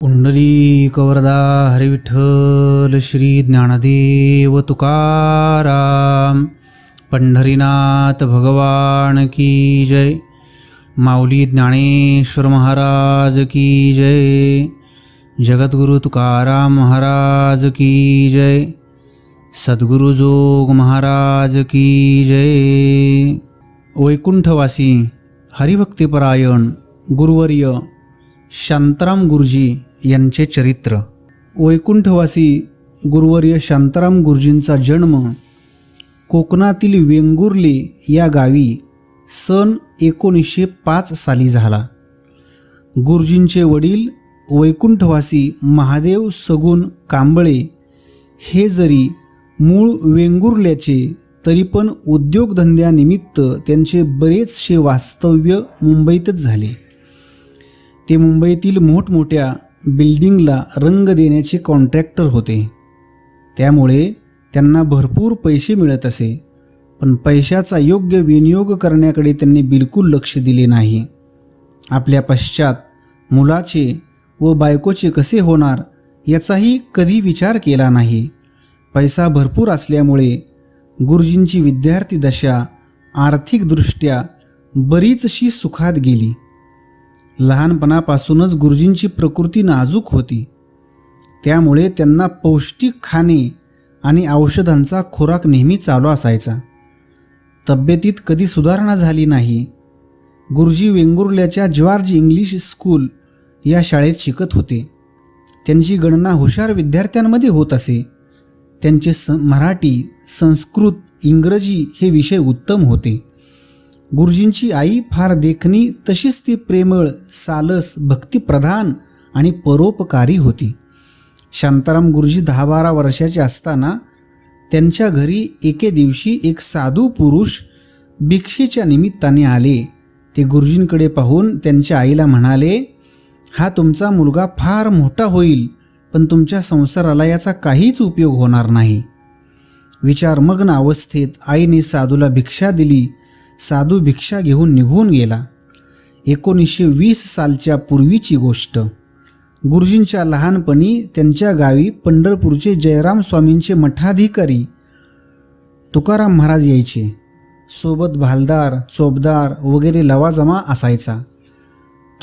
पुंडली कवरदा हरिविठ्ठल श्री ज्ञानदेव तुकाराम पंढरीनाथ भगवान की जय माऊली ज्ञानेश्वर महाराज की जय जगद्गुरु तुकाराम महाराज की जय सद्गुरु जोग महाराज की जय। वैकुंठवासी हरिभक्तिपरायण गुरुवर्य शांताराम गुरुजी यांचे चरित्र. वैकुंठवासी गुरुवर्य शांताराम गुरुजींचा जन्म कोकणातील वेंगुर्ले या गावी सन एकोणीसशे पाच साली झाला. गुरुजींचे वडील वैकुंठवासी महादेव सगुण कांबळे हे जरी मूळ वेंगुर्ल्याचे तरी पण उद्योगधंद्यानिमित्त त्यांचे बरेचसे वास्तव्य मुंबईतच झाले. ते मुंबईतील मोठमोठ्या बिल्डिंगला रंग देण्याचे कॉन्ट्रॅक्टर होते. त्यामुळे त्यांना भरपूर पैसे मिळत असे पण पैशाचा योग्य विनियोग करण्याकडे त्यांनी बिलकुल लक्ष दिले नाही. आपल्या पश्चात मुलाचे व बायकोचे कसे होणार याचाही कधी विचार केला नाही. पैसा भरपूर असल्यामुळे गुरुजींची विद्यार्थी दशा आर्थिकदृष्ट्या बरीचशी सुखात गेली. लहानपणापासूनच गुरुजींची प्रकृती नाजूक होती. त्यामुळे त्यांना पौष्टिक खाणे आणि औषधांचा खोराक नेहमी चालू असायचा. तब्येतीत कधी सुधारणा झाली नाही. गुरुजी वेंगुर्ल्याच्या जॉर्ज इंग्लिश स्कूल या शाळेत शिकत होते. त्यांची गणना हुशार विद्यार्थ्यांमध्ये होत असे. त्यांचे स मराठी संस्कृत इंग्रजी हे विषय उत्तम होते. गुरुजींची आई फार देखणी तशीच ती प्रेमळ सालस भक्तिप्रधान आणि परोपकारी होती. शांताराम गुरुजी दहा बारा वर्षाचे असताना त्यांच्या घरी एके दिवशी एक साधू पुरुष भिक्षेच्या निमित्ताने आले. ते गुरुजींकडे पाहून त्यांच्या आईला म्हणाले हा तुमचा मुलगा फार मोठा होईल पण तुमच्या संसाराला याचा काहीच उपयोग होणार नाही. विचारमग्न अवस्थेत आईने साधूला भिक्षा दिली. साधू भिक्षा घेऊन निघून गेला. एकोणीसशे वीस सालच्या पूर्वीची गोष्ट. गुरुजींच्या लहानपणी त्यांच्या गावी पंढरपूरचे जयराम स्वामींचे मठाधिकारी तुकाराम महाराज यायचे. सोबत भालदार चोपदार वगैरे लवाजमा असायचा.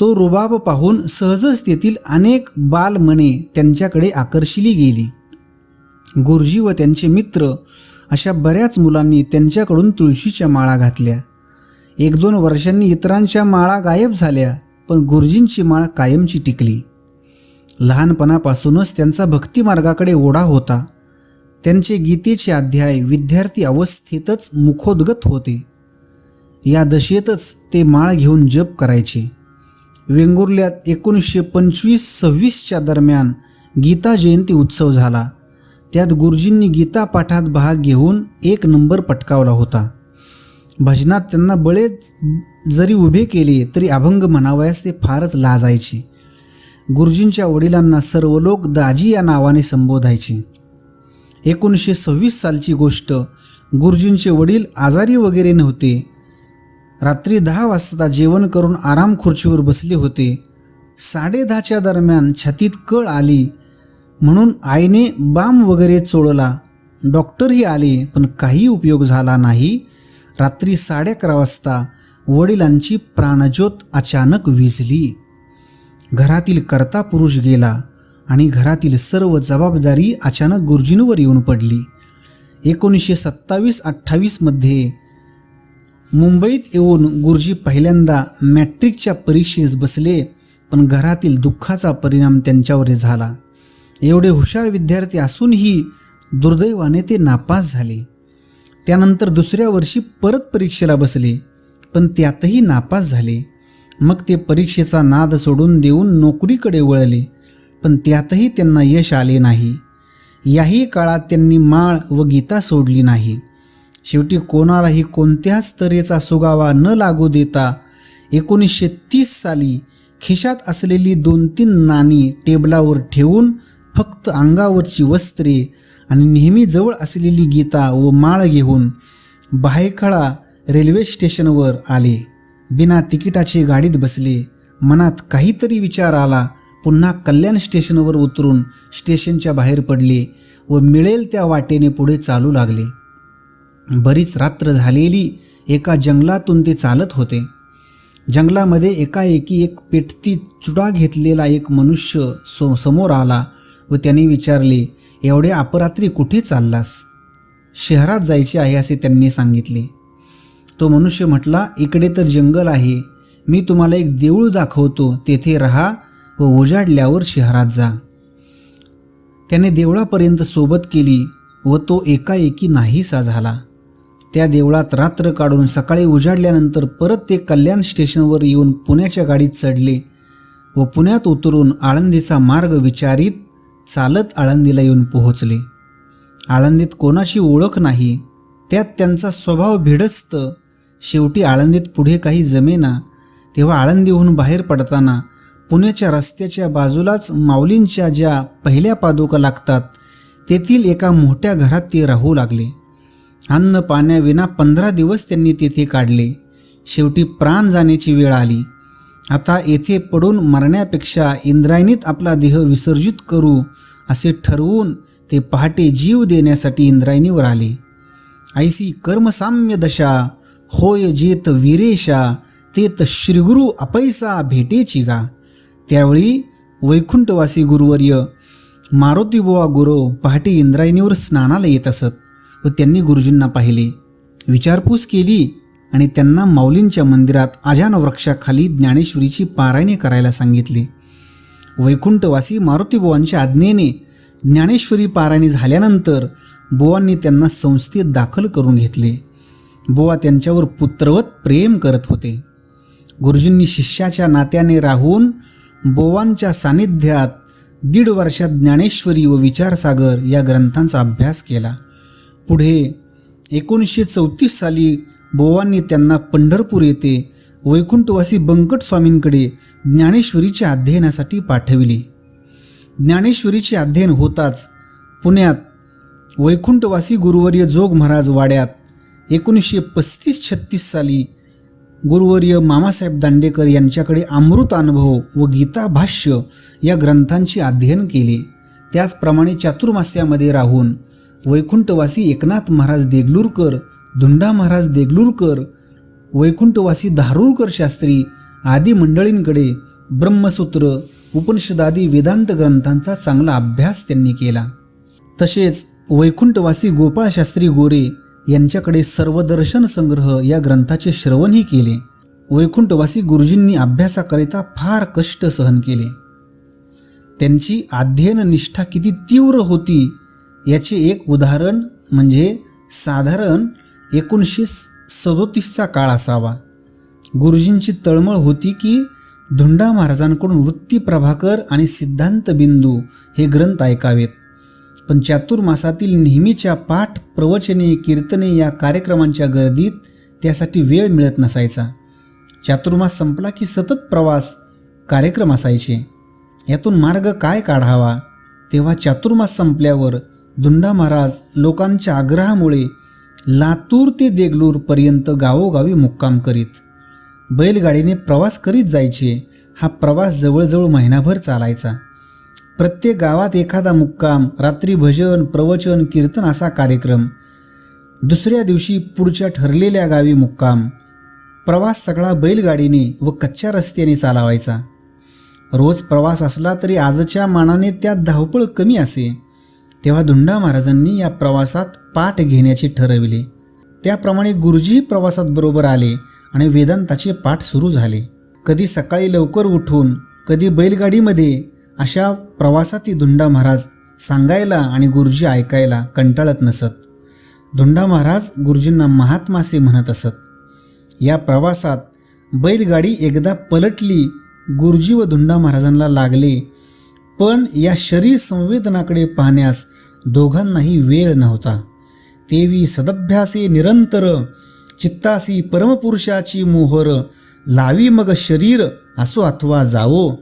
तो रुबाब पाहून सहजच तेथील अनेक बालमने त्यांच्याकडे आकर्षिली गेली. गुरुजी व त्यांचे मित्र अशा बऱ्याच मुलांनी त्यांच्याकडून तुळशीच्या माळा घातल्या. एक दोन वर्षांनी इतरांच्या माळा गायब झाल्या पण गुरुजींची माळ कायमची टिकली. लहानपणापासूनच त्यांचा भक्तिमार्गाकडे ओढा होता. त्यांचे गीतेचे अध्याय विद्यार्थी अवस्थेतच मुखोद्गत होते. या दशेतच ते माळ घेऊन जप करायचे. वेंगुर्ल्यात एकोणीसशे पंचवीस सव्वीसच्या दरम्यान गीता जयंती उत्सव झाला. त्यात गुरुजींनी गीता पाठात भाग घेऊन एक नंबर पटकावला होता. भजनात त्यांना बळेच जरी उभे केले तरी अभंग म्हणावयास ते फारच लाजायचे. गुरुजींच्या वडिलांना सर्व लोक दाजी या नावाने संबोधायचे. एकोणीसशे सव्वीस सालची गोष्ट गुरुजींचे वडील आजारी वगैरे नव्हते. रात्री दहा वाजता जेवण करून आराम खुर्चीवर बसले होते. साडेदहाच्या दरम्यान छातीत कळ आली म्हणून आईने बाम वगैरे चोळला. डॉक्टरही आले पण काही उपयोग झाला नाही. रात्री साडे अकरा वाजता वडिलांची प्राणज्योत अचानक विजली. घरातील कर्ता पुरुष गेला आणि घरातील सर्व जबाबदारी अचानक गुरुजींवर येऊन पडली. एकोणीसशे सत्तावीस अठ्ठावीसमध्ये मुंबईत येऊन गुरुजी पहिल्यांदा मॅट्रिकच्या परीक्षेस बसले पण घरातील दुःखाचा परिणाम त्यांच्यावर झाला. एवढे हुशार विद्यार्थी असूनही दुर्दैवाने ते नापास झाले. त्यानंतर दुसऱ्या वर्षी परत परीक्षेला बसले पण त्यातही नापास झाले. मग ते परीक्षेचा नाद सोडून देऊन नोकरीकडे वळले पण त्यातही त्यांना यश आले नाही. याही काळात त्यांनी माळ व गीता सोडली नाही. शेवटी कोणालाही कोणत्याच तऱ्हेचा सुगावा न लागू देता एकोणीसशे तीस साली खिशात असलेली दोन तीन नाणी टेबलावर ठेवून फक्त अंगावरची वस्त्रे आणि नेहमी जवळ असलेली गीता व माळ घेऊन बाहेखळा रेल्वे स्टेशनवर आले. बिना तिकिटाचे गाडीत बसले मनात काहीतरी विचार आला पुन्हा कल्याण स्टेशनवर उतरून स्टेशनच्या बाहेर पडले व मिळेल त्या वाटेने पुढे चालू लागले. बरीच रात्र झालेली एका जंगलातून ते चालत होते. जंगलामध्ये एकाएकी एक पेटती चुडा घेतलेला एक मनुष्य सो समोर आला. व त्याने विचारले एवढे अपरात्री कुठे चाललास? शहरात जायचे आहे असे त्यांनी सांगितले. तो मनुष्य म्हटला इकडे तर जंगल आहे. मी तुम्हाला एक देऊळ दाखवतो. तेथे राहा व उजाडल्यावर शहरात जा. त्याने देवळापर्यंत सोबत केली व तो एकाएकी नाहीसा झाला. त्या देवळात रात्र काढून सकाळी उजाडल्यानंतर परत ते कल्याण स्टेशनवर येऊन पुण्याच्या गाडीत चढले व पुण्यात उतरून आळंदीचा मार्ग विचारित चालत आळंदीला येऊन पोहोचले. आळंदीत कोणाची ओळख नाही त्यात त्यांचा स्वभाव भिडस्त. शेवटी आळंदीत पुढे काही जमेना तेव्हा आळंदीहून बाहेर पडताना पुण्याच्या रस्त्याच्या बाजूलाच माऊलींच्या ज्या पहिल्या पादुका लागतात तेथील एका मोठ्या घरात ते राहू लागले. अन्न पाण्याविना पंधरा दिवस त्यांनी तेथे काढले. शेवटी प्राण जाण्याची वेळ आली. आता येथे पडून मरण्यापेक्षा इंद्रायणीत आपला देह विसर्जित करू असे ठरवून ते पहाटे जीव देण्यासाठी इंद्रायणीवर आले. ऐसी कर्मसाम्य दशा होय जेत वीरेशा तेत श्रीगुरु अपैसा भेटेची गा. त्यावेळी वैकुंठवासी गुरुवर्य मारुतीबुवा गुरु पहाटे इंद्रायणीवर स्नानाला येत असत व त्यांनी गुरुजींना पाहिले. विचारपूस केली आणि त्यांना माऊलींच्या मंदिरात आजान वृक्षाखाली ज्ञानेश्वरीची पारायणे करायला सांगितले. वैकुंठवासी मारुतीबुवांच्या आज्ञेने ज्ञानेश्वरी पारायणे झाल्यानंतर बुवांनी त्यांना संस्थेत दाखल करून घेतले. बुवा त्यांच्यावर पुत्रवत प्रेम करत होते. गुरुजींनी शिष्याच्या नात्याने राहून बोवांच्या सानिध्यात दीड वर्षात ज्ञानेश्वरी व विचारसागर या ग्रंथांचा अभ्यास केला. पुढे एकोणीसशे चौतीस साली बोवांनी त्यांना पंढरपूर येथे वैकुंठवासी बंकट स्वामींकडे ज्ञानेश्वरीच्या अध्ययनासाठी पाठविले. ज्ञानेश्वरीचे अध्ययन होताच पुण्यात वैकुंठवासी गुरुवर्य जोग महाराज वाड्यात एकोणीसशे पस्तीस छत्तीस साली गुरुवर्य मामासाहेब दांडेकर यांच्याकडे अमृत अनुभव व गीता भाष्य या ग्रंथांचे अध्ययन केले. त्याचप्रमाणे चातुर्मास्यामध्ये राहून वैकुंठवासी एकनाथ महाराज देगलूरकर धुंडा महाराज देगलूरकर वैकुंठवासी धारूरकर शास्त्री आदी मंडळींकडे ब्रह्मसूत्र उपनिषदादी वेदांत ग्रंथांचा चांगला अभ्यास त्यांनी केला. तसेच वैकुंठवासी गोपाळशास्त्री गोरे यांच्याकडे सर्वदर्शन संग्रह या ग्रंथाचे श्रवणही केले. वैकुंठवासी गुरुजींनी अभ्यासाकरिता फार कष्ट सहन केले. त्यांची अध्ययन निष्ठा किती तीव्र होती याचे एक उदाहरण म्हणजे साधारण एकोणीसशे सदोतीसचा काळ असावा. गुरुजींची तळमळ होती की धुंडा महाराजांकडून वृत्ती प्रभाकर आणि सिद्धांत बिंदू हे ग्रंथ ऐकावेत. पण चातुर्मासातील नेहमीच्या पाठ प्रवचने कीर्तने या कार्यक्रमांच्या गर्दीत त्यासाठी वेळ मिळत नसायचा. चातुर्मास संपला की सतत प्रवास कार्यक्रम असायचे. यातून मार्ग काय काढावा? तेव्हा चातुर्मास संपल्यावर धुंडा महाराज लोकांच्या आग्रहामुळे लातूर ते देगलूरपर्यंत गावोगावी मुक्काम करीत. बैलगाडीने प्रवास करीत जायचे हा प्रवास जवळजवळ महिनाभर चालायचा. प्रत्येक गावात एखादा मुक्काम रात्री भजन प्रवचन कीर्तन असा कार्यक्रम. दुसऱ्या दिवशी पुढच्या ठरलेल्या गावी मुक्काम. प्रवास सगळा बैलगाडीने व कच्च्या रस्त्याने चालावायचा. रोज प्रवास असला तरी आजच्या मानाने त्यात धावपळ कमी असे. तेव्हा धुंडा महाराजांनी या प्रवासात पाठ घेण्याचे ठरविले. त्याप्रमाणे गुरुजी प्रवासात बरोबर आले आणि वेदांताचे पाठ सुरू झाले. कधी सकाळी लवकर उठून कधी बैलगाडीमध्ये अशा प्रवासात धुंडा महाराज सांगायला आणि गुरुजी ऐकायला कंटाळत नसत. धुंडा महाराज गुरुजींना महात्मासे म्हणत असत. या प्रवासात बैलगाडी एकदा पलटली गुरुजी व धुंडा महाराजांना लागले पण या शरीर संवेदनाकडे पाहण्यास दोघांनाही वेळ नव्हता. तेवी सदभ्यासे निरंतर चित्तासी परमपुरुषाची मोहर लावी मग शरीर असो अथवा जावो.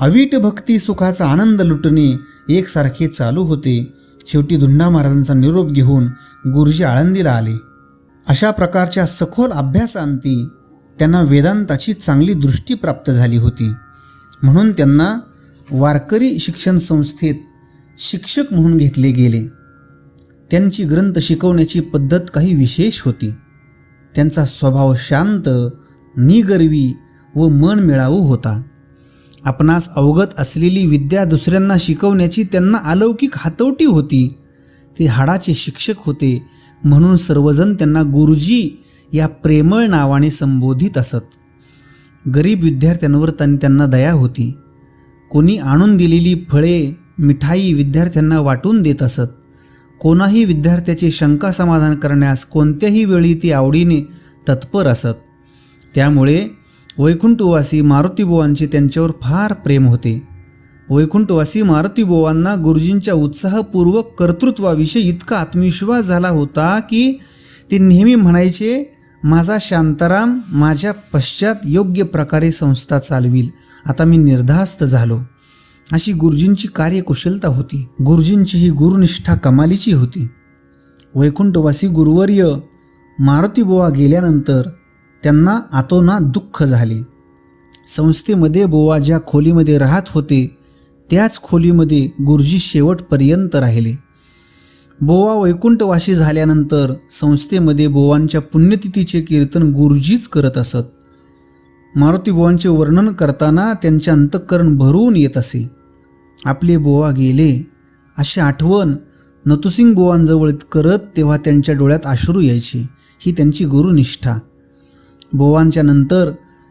अवीट भक्ती सुखाचा आनंद लुटणे एकसारखे चालू होते. शेवटी धुंडा महाराजांचा निरोप घेऊन गुरुजी आळंदीला आले. अशा प्रकारच्या सखोल अभ्यासांती त्यांना वेदांताची चांगली दृष्टी प्राप्त झाली होती. म्हणून त्यांना वारकरी शिक्षण संस्थेत शिक्षक म्हणून घेतले गेले. त्यांची ग्रंथ शिकवण्याची पद्धत काही विशेष होती. त्यांचा स्वभाव शांत निगर्वी व मन मिळावू होता. आपणास अवगत असलेली विद्या दुसऱ्यांना शिकवण्याची त्यांना अलौकिक हातवटी होती. ते हाडाचे शिक्षक होते म्हणून सर्वजण त्यांना गुरुजी या प्रेमळ नावाने संबोधित असत. गरीब विद्यार्थ्यांवर त्यां- त्यांना दया होती. कोणी आणून दिलेली फळे मिठाई विद्यार्थ्यांना वाटून देत असत. कोणाही विद्यार्थ्याची शंका समाधान करण्यास कोणत्याही वेळी ती आवडीने तत्पर असत. त्यामुळे वैकुंठवासी मारुतीबुवांचे त्यांच्यावर फार प्रेम होते. वैकुंठवासी मारुतीबुवांना गुरुजींच्या उत्साहपूर्वक कर्तृत्वाविषयी इतका आत्मविश्वास झाला होता की ते नेहमी म्हणायचे माझा शांताराम माझ्या पश्चात योग्य प्रकारे संस्था चालवील. आता मी निर्धास्त झालो. अशी गुरुजींची कार्यकुशलता होती. गुरुजींची ही गुरुनिष्ठा कमालीची होती. वैकुंठवासी गुरुवर्य मारुतीबुवा गेल्यानंतर त्यांना आतोनात दुःख झाले. संस्थेमध्ये बुवा ज्या खोलीमध्ये राहत होते त्याच खोलीमध्ये गुरुजी शेवटपर्यंत राहिले. बोवा वैकुंठवासी झाल्यानंतर संस्थेमध्ये बोवांच्या पुण्यतिथीचे कीर्तन गुरुजीच करत असत. मारुतीबुवांचे वर्णन करताना त्यांचे अंतःकरण भरून येत असे. आपले बोवा गेले. अशी आठवण नतुसिंग बोवांजवळ करत तेव्हा त्यांच्या डोळ्यात अश्रू यायचे. ही त्यांची गुरुनिष्ठा. बोवांच्या नंतर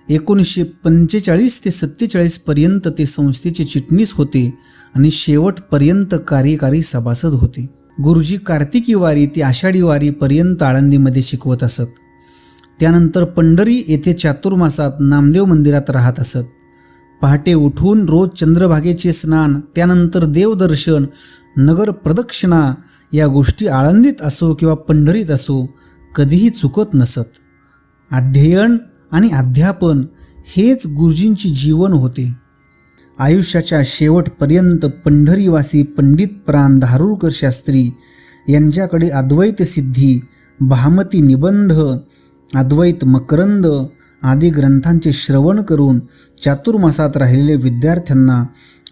एकोणीसशे पंचेचाळीस ते सत्तेचाळीसपर्यंत ते संस्थेचे चिटणीस होते आणि शेवटपर्यंत कार्यकारी सभासद होते. गुरुजी कार्तिकी वारी ते आषाढी वारीपर्यंत आळंदीमध्ये शिकवत असत. त्यानंतर पंढरी येथे चातुर्मासात नामदेव मंदिरात राहत असत. पहाटे उठून रोज चंद्रभागेचे स्नान त्यानंतर देवदर्शन नगर प्रदक्षिणा या गोष्टी आळंदीत असो किंवा पंढरीत असो कधीही चुकत नसत. अध्ययन आणि अध्यापन हेच गुरुजींची जीवन होते. आयुष्याच्या शेवटपर्यंत पंढरीवासी पंडित प्राण धारूरकर शास्त्री यांच्याकडे अद्वैत सिद्धी भामती निबंध अद्वैत मकरंद आदी ग्रंथांचे श्रवण करून चातुर्मासात राहिलेल्या विद्यार्थ्यांना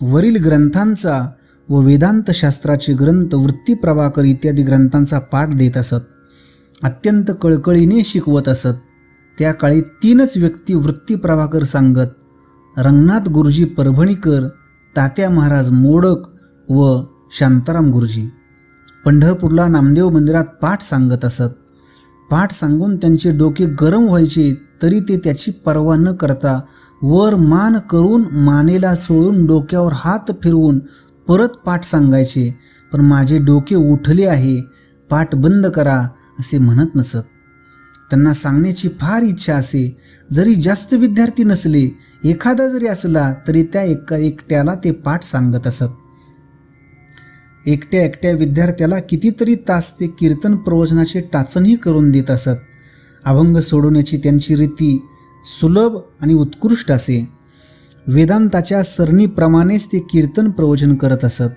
वरील ग्रंथांचा व वेदांतशास्त्राचे ग्रंथ वृत्तीप्रभाकर इत्यादी ग्रंथांचा पाठ देत असत. अत्यंत कळकळीने शिकवत असत. त्या काळी तीनच व्यक्ती वृत्तीप्रभाकर सांगत रंगनाथ गुरुजी परभणीकर तात्या महाराज मोडक व शांताराम गुरुजी. पंढरपूरला नामदेव मंदिरात पाठ सांगत असत. पाठ सांगून त्यांचे डोके गरम व्हायचे तरी ते त्याची पर्वा न करता वर मान करून मानेला चोळून डोक्यावर हात फिरवून परत पाठ सांगायचे पण माझे डोके उठले आहे पाठ बंद करा असे म्हणत नसत. त्यांना सांगण्याची फार इच्छा असे जरी जास्त विद्यार्थी नसले एखादा जरी असला तरी त्या एका एकट्याला ते पाठ सांगत असत. एकट्या एकट्या विद्यार्थ्याला कितीतरी तास ते कीर्तन प्रवचनाचे टाचणही करून देत असत. अभंग सोडवण्याची त्यांची रीती सुलभ आणि उत्कृष्ट असे. वेदांताच्या सरणीप्रमाणेच ते कीर्तन प्रवचन करत असत.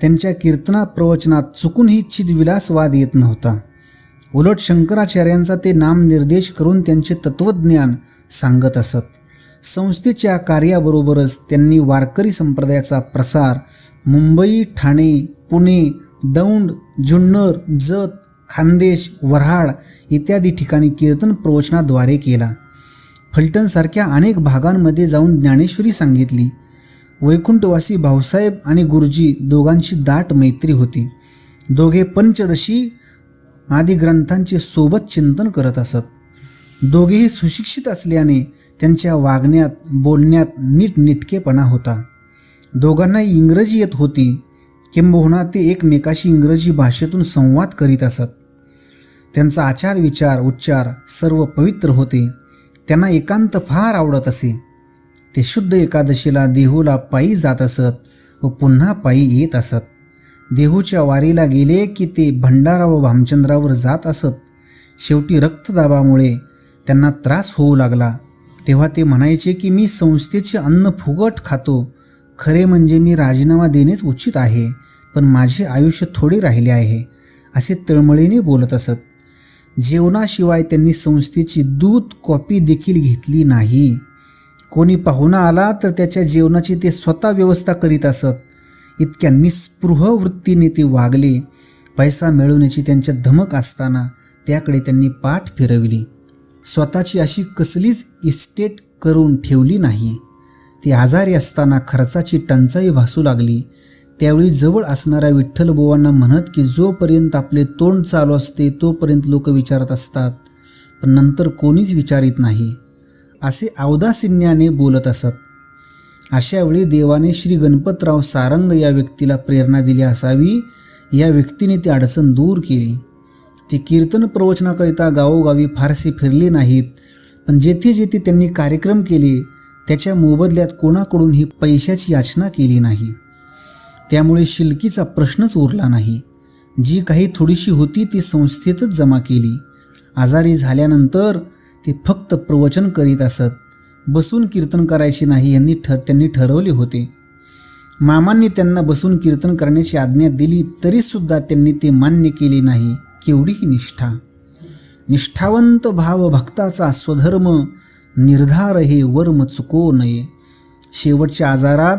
त्यांच्या कीर्तना प्रवचनात चुकूनही चिदविलासवाद येत नव्हता. उलट शंकराचार्यांचा ते नामनिर्देश करून त्यांचे तत्त्वज्ञान सांगत असत. संस्थेच्या कार्याबरोबरच त्यांनी वारकरी संप्रदायाचा प्रसार मुंबई ठाणे पुणे दौंड जुन्नर जत खानदेश वऱ्हाड इत्यादी ठिकाणी कीर्तन प्रवचनाद्वारे केला. फलटणसारख्या अनेक भागांमध्ये जाऊन ज्ञानेश्वरी सांगितली. वैकुंठवासी भाऊसाहेब आणि गुरुजी दोघांची दाट मैत्री होती. दोघे पंचदशी आदी ग्रंथांचे सोबत चिंतन करत असत. दोघेही सुशिक्षित असल्याने त्यांच्या वागण्यात बोलण्यात नीटनेटकेपणा होता. दोघांना इंग्रजी येत होती किंबहुना ते एकमेकाशी इंग्रजी भाषेतून संवाद करीत असत. त्यांचा आचार विचार उच्चार सर्व पवित्र होते. त्यांना एकांत फार आवडत असे. ते शुद्ध एकादशीला देहूला पायी जात असत व पुन्हा पायी येत असत. देहूच्या वारीला गेले की ते भंडारा व भामचंद्रावर जात असत. शेवटी रक्तदाबामुळे त्यांना त्रास होऊ लागला. तेव्हा ते म्हणायचे की मी संस्थेचे अन्न फुगट खातो. खरे म्हणजे मी राजीनामा देणेच उचित आहे पण माझे आयुष्य थोडे राहिले आहे असे तळमळीने बोलत असत. जेवणाशिवाय त्यांनी संस्थेची दूध कॉपी देखील घेतली नाही. कोणी पाहुणा आला तर त्याच्या जेवणाची ते स्वतः व्यवस्था करीत असत. इतक्या निस्पृह वृत्तीने ते वागले. पैसा मिळवण्याची त्यांच्या धमक असताना त्याकडे त्यांनी पाठ फिरविली. स्वतःची अशी कसलीच इस्टेट करून ठेवली नाही. ती आजारी असताना खर्चाची टंचाई भासू लागली. त्यावेळी जवळ असणाऱ्या विठ्ठलबुवांना म्हणत की जोपर्यंत आपले तोंड चालू असते तोपर्यंत लोक विचारत असतात. पण नंतर कोणीच विचारित नाही. असे अवदासिन्याने बोलत असत. अशावेळी देवाने श्री गणपतराव सारंग या व्यक्तीला प्रेरणा दिली असावी. या व्यक्तीने ती अडचण दूर केली. ते कीर्तन प्रवचनाकरिता गावोगावी फारसे फिरले नाहीत. पण जेथे जेथे त्यांनी कार्यक्रम केले त्याच्या मोबदल्यात कोणाकडूनही पैशाची याचना केली नाही? त्यामुळे शिलकीचा प्रश्नच उरला नाही. जी काही थोडीशी होती ती संस्थेतच जमा केली. आजारी झाल्यानंतर ते फक्त प्रवचन करीत असत. बसून कीर्तन करायचे नाही यांनी ठर त्यांनी ठरवले होते. मामांनी त्यांना बसून कीर्तन करण्याची आज्ञा दिली तरीसुद्धा त्यांनी ते मान्य केले नाही. केवढीही निष्ठा. निष्ठावंत भाव भक्ताचा स्वधर्म निर्धार हे वर्म चुको नये. शेवटच्या आजारात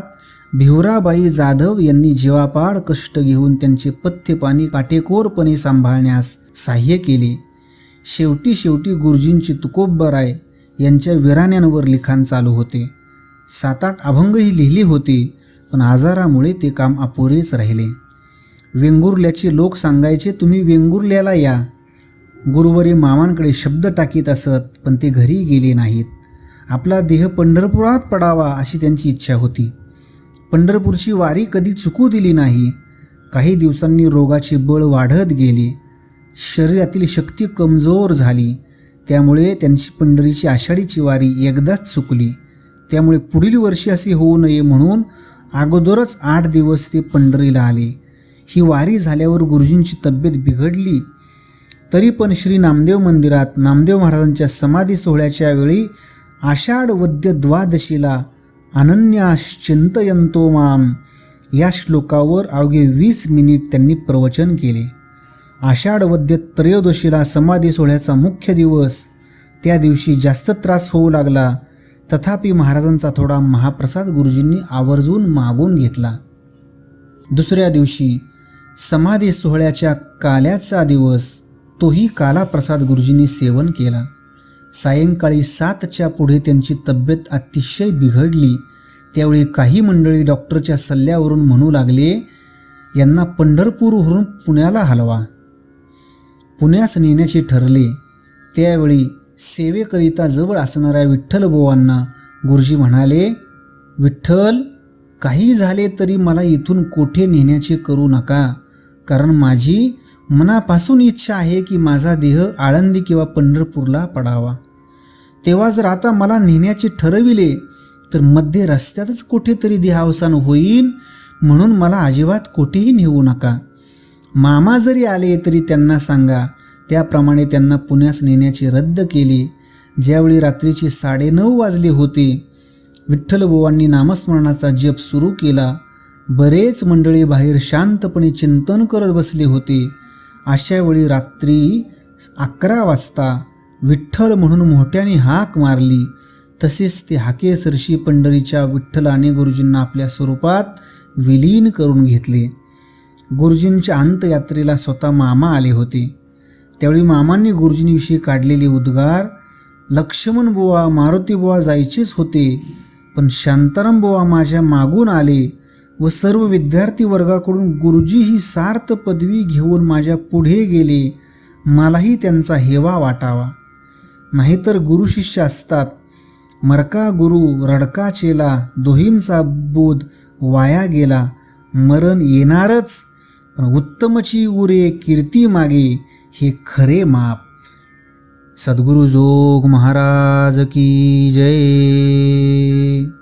भिवराबाई जाधव यांनी जीवापाड कष्ट घेऊन त्यांचे पथ्य पाणी काटेकोरपणे सांभाळण्यास सहाय्य केले. शेवटी शेवटी गुरुजींची तुकोबराय यांच्या विराण्यांवर लिखाण चालू होते. सात आठ अभंगही लिहिले होते पण आजारामुळे ते काम अपुरेच राहिले. वेंगुर्ल्याचे लोक सांगायचे तुम्ही वेंगुर्ल्याला या. गुरुवारी मामांकडे शब्द टाकीत असत पण ते घरी गेले नाहीत. आपला देह पंढरपुरात पडावा अशी त्यांची इच्छा होती. पंढरपूरची वारी कधी चुकू दिली नाही. काही दिवसांनी रोगाचे बळ वाढत गेले. शरीरातील शक्ती कमजोर झाली. त्यामुळे त्यांची पंढरीची आषाढीची वारी एकदाच चुकली. त्यामुळे पुढील वर्षी असे होऊ नये म्हणून अगोदरच आठ दिवस ते पंढरीला आले. ही वारी झाल्यावर गुरुजींची तब्येत बिघडली. तरी पण श्री नामदेव मंदिरात नामदेव महाराजांच्या समाधी सोहळ्याच्या वेळी आषाढ वद्य द्वादशीला अनन्याश्चिंतयंतो माम या श्लोकावर अवघे वीस मिनिट त्यांनी प्रवचन केले. आषाढ वद्य त्रयोदशीला समाधी सोहळ्याचा मुख्य दिवस. त्या दिवशी जास्त त्रास होऊ लागला. तथापि महाराजांचा थोडा महाप्रसाद गुरुजींनी आवर्जून मागून घेतला. दुसऱ्या दिवशी समाधी सोहळ्याच्या काल्याचा दिवस. तोही कालाप्रसाद गुरुजींनी सेवन केला. सायंकाळी सातच्या पुढे त्यांची तब्येत अतिशय बिघडली. त्यावेळी काही मंडळी डॉक्टरच्या सल्ल्यावरून म्हणू लागले यांना पंढरपूरवरून पुण्याला हलवा. पुण्यास नेण्याचे ठरले. त्यावेळी सेवेकरिता जवळ असणाऱ्या विठ्ठलबुवांना गुरुजी म्हणाले विठ्ठल काही झाले तरी मला इथून कोठे नेण्याचे करू नका. कारण माझी मनापासून इच्छा आहे की माझा देह आळंदी किंवा पंढरपूरला पडावा. तेव्हा जर आता मला नेण्याचे ठरविले तर मध्ये रस्त्यातच कुठेतरी देहावसान होईल म्हणून मला अजिबात कुठेही नेऊ नका. मामा जरी आले तरी त्यांना सांगा. त्याप्रमाणे त्यांना पुण्यास नेण्याचे रद्द केले. ज्यावेळी रात्रीचे साडेनऊ वाजले होते विठ्ठलबुवांनी नामस्मरणाचा जप सुरू केला. बरेच मंडळी बाहेर शांतपणे चिंतन करत बसले होते. अशा वेळी रात्री अकरा वाजता विठ्ठल म्हणून मोठ्याने हाक मारली. तसेच ते हाकेसरशी पंढरीच्या विठ्ठलाने गुरुजींना आपल्या स्वरूपात विलीन करून घेतले. गुरुजींच्या अंतयात्रेला स्वतः मामा आले होते. त्यावेळी मामांनी गुरुजींविषयी काढलेले उद्गार लक्ष्मण बुवा मारुती बुवा जायचेच होते. पण शांताराम बुवा माझ्या मागून आले. व सर्व विद्यार्थी वर्गाकडून गुरुजी ही सार्थ पदवी घेऊन माझ्या पुढे गेले. मलाही त्यांचा हेवा वाटावा. नाहीतर गुरु शिष्य असतात. मरका गुरु रडका चेला दोहींचा बोध वाया गेला. मरण येणारच पण उत्तमची उरे कीर्ती मागे हे खरे माप. सद्गुरु जोग महाराज की जय.